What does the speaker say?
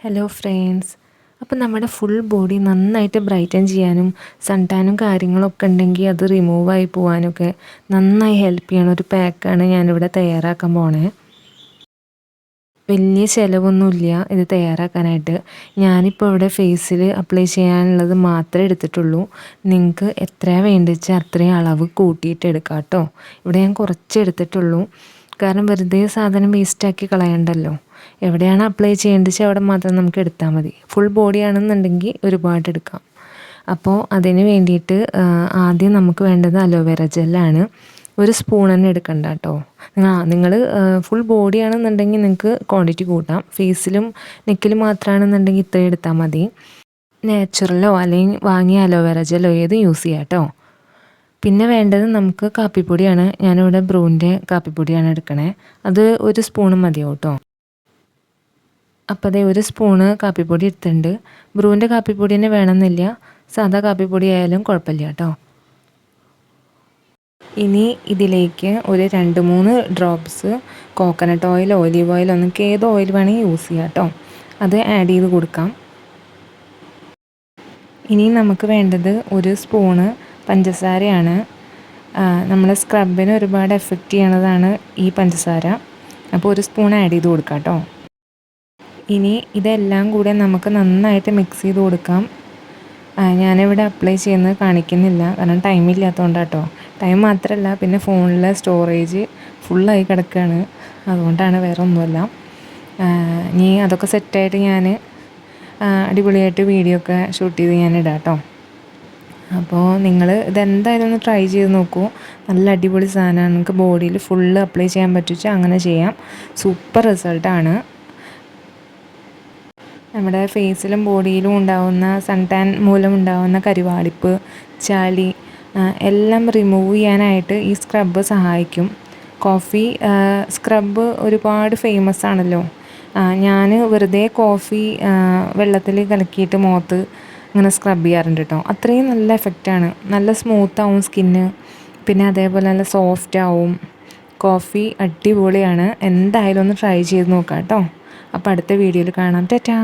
Hello friends അപ്പോൾ നമ്മുടെ full body നന്നായിട്ട് ബ്രൈറ്റൻ ചെയ്യാനും സൺടാനും കാര്യങ്ങളൊക്കെ ഉണ്ടെങ്കിൽ അത് റിമൂവ് ആയി പോകാനൊക്കെ നന്നായി ഹെൽപ്പ് ചെയ്യണ ഒരു പാക്കാണ് ഞാനിവിടെ തയ്യാറാക്കാൻ പോണേ. വലിയ ചിലവൊന്നുമില്ല ഇത് തയ്യാറാക്കാനായിട്ട്. ഞാനിപ്പോൾ ഇവിടെ ഫേസിൽ അപ്ലൈ ചെയ്യാനുള്ളത് മാത്രമേ എടുത്തിട്ടുള്ളൂ. നിങ്ങൾക്ക് എത്ര വേണ്ടിച്ചാൽ അത്രയും അളവ് കൂട്ടിയിട്ട് എടുക്കാം കേട്ടോ ഇവിടെ ഞാൻ കുറച്ച് എടുത്തിട്ടുള്ളൂ. കാരണം വെറുതെ സാധനം വേസ്റ്റാക്കി കളയണ്ടല്ലോ. എവിടെയാണ് അപ്ലൈ ചെയ്യേണ്ടത് അവിടെ മാത്രം നമുക്ക് എടുത്താൽ മതി. ഫുൾ ബോഡി ആണെന്നുണ്ടെങ്കിൽ ഒരുപാട് എടുക്കാം. അപ്പോൾ അതിന് വേണ്ടിയിട്ട് ആദ്യം നമുക്ക് വേണ്ടത് അലോവേറ ജെല്ലാണ് ഒരു സ്പൂൺ തന്നെ എടുക്കണ്ട കേട്ടോ ആ നിങ്ങൾ ഫുൾ ബോഡി ആണെന്നുണ്ടെങ്കിൽ നിങ്ങൾക്ക് ക്വാണ്ടിറ്റി കൂട്ടാം. ഫേസിലും നെക്കിലും മാത്രമാണെന്നുണ്ടെങ്കിൽ ഇത്രയും എടുത്താൽ മതി. നാച്ചുറലോ അല്ലെങ്കിൽ വാങ്ങിയ അലോവേറ ജെല്ലോ ഏതും യൂസ് ചെയ്യാം കേട്ടോ പിന്നെ വേണ്ടത് നമുക്ക് കാപ്പിപ്പൊടിയാണ്. ഞാനിവിടെ ബ്രൂന്റെ കാപ്പിപ്പൊടിയാണ് എടുക്കണേ. അത് ഒരു സ്പൂണ് മതിയോ കേട്ടോ അപ്പോൾ അതേ ഒരു സ്പൂണ് കാപ്പിപ്പൊടി എടുത്തിട്ടുണ്ട്. ബ്രൂവിന്റെ കാപ്പിപ്പൊടി തന്നെ വേണമെന്നില്ല. സാധാ കാപ്പിപ്പൊടി ആയാലും കുഴപ്പമില്ല കേട്ടോ. ഇനി ഇതിലേക്ക് ഒരു രണ്ട് മൂന്ന് drops coconut oil olive oil ഒന്നൊക്കെ ഏത് ഓയിൽ വേണമെങ്കിൽ യൂസ് ചെയ്യാം കേട്ടോ. അത് ആഡ് ചെയ്ത് കൊടുക്കാം. ഇനി നമുക്ക് വേണ്ടത് ഒരു സ്പൂണ് പഞ്ചസാരയാണ്. നമ്മളെ സ്ക്രബിന് ഒരുപാട് എഫക്റ്റ് ചെയ്യണതാണ് ഈ പഞ്ചസാര. അപ്പോൾ ഒരു സ്പൂൺ ആഡ് ചെയ്ത് കൊടുക്കാം കേട്ടോ ഇനി ഇതെല്ലാം കൂടെ നമുക്ക് നന്നായിട്ട് മിക്സ് ചെയ്ത് കൊടുക്കാം. ഞാനിവിടെ അപ്ലൈ ചെയ്യുന്നത് കാണിക്കുന്നില്ല. കാരണം ടൈം ഇല്ലാത്തതുകൊണ്ട് കേട്ടോ ടൈം മാത്രമല്ല പിന്നെ ഫോണിലെ സ്റ്റോറേജ് ഫുള്ളായി കിടക്കുകയാണ് അതുകൊണ്ടാണ് വേറെ ഒന്നുമല്ല. ഇനി അതൊക്കെ സെറ്റായിട്ട് ഞാൻ അടിപൊളിയായിട്ട് വീഡിയോ ഒക്കെ ഷൂട്ട് ചെയ്ത് ഞാൻ ഇടാം കേട്ടോ അപ്പോൾ നിങ്ങൾ ഇതെന്തായാലും ഒന്ന് ട്രൈ ചെയ്ത് നോക്കൂ. നല്ല അടിപൊളി സാധനമാണ്. നിങ്ങൾക്ക് ബോഡിയിൽ ഫുള്ള് അപ്ലൈ ചെയ്യാൻ പറ്റുവെച്ചാൽ അങ്ങനെ ചെയ്യാം. സൂപ്പർ റിസൾട്ടാണ് നമ്മുടെ ഫേസിലും ബോഡിയിലും ഉണ്ടാകുന്ന സൺ ടാൻ മൂലം ഉണ്ടാകുന്ന കരുവാളിപ്പ് ചളി എല്ലാം റിമൂവ് ചെയ്യാനായിട്ട് ഈ സ്ക്രബ്ബ് സഹായിക്കും. കോഫി സ്ക്രബ്ബ് ഒരുപാട് ഫേമസ് ആണല്ലോ. ഞാൻ വെറുതെ കോഫി വെള്ളത്തിൽ കലക്കിയിട്ട് മുഖത്ത് ഇങ്ങനെ സ്ക്രബ് ചെയ്യാറുണ്ട് കേട്ടോ അത്രയും നല്ല എഫക്റ്റാണ് നല്ല സ്മൂത്ത് ആവും സ്കിന്ന് പിന്നെ അതേപോലെ നല്ല സോഫ്റ്റ് ആവും. കോഫി അടിപൊളിയാണ്. എന്തായാലും ഒന്ന് ട്രൈ ചെയ്ത് നോക്കാം കേട്ടോ അപ്പോൾ അടുത്ത വീഡിയോയിൽ കാണാം. ടാറ്റാ.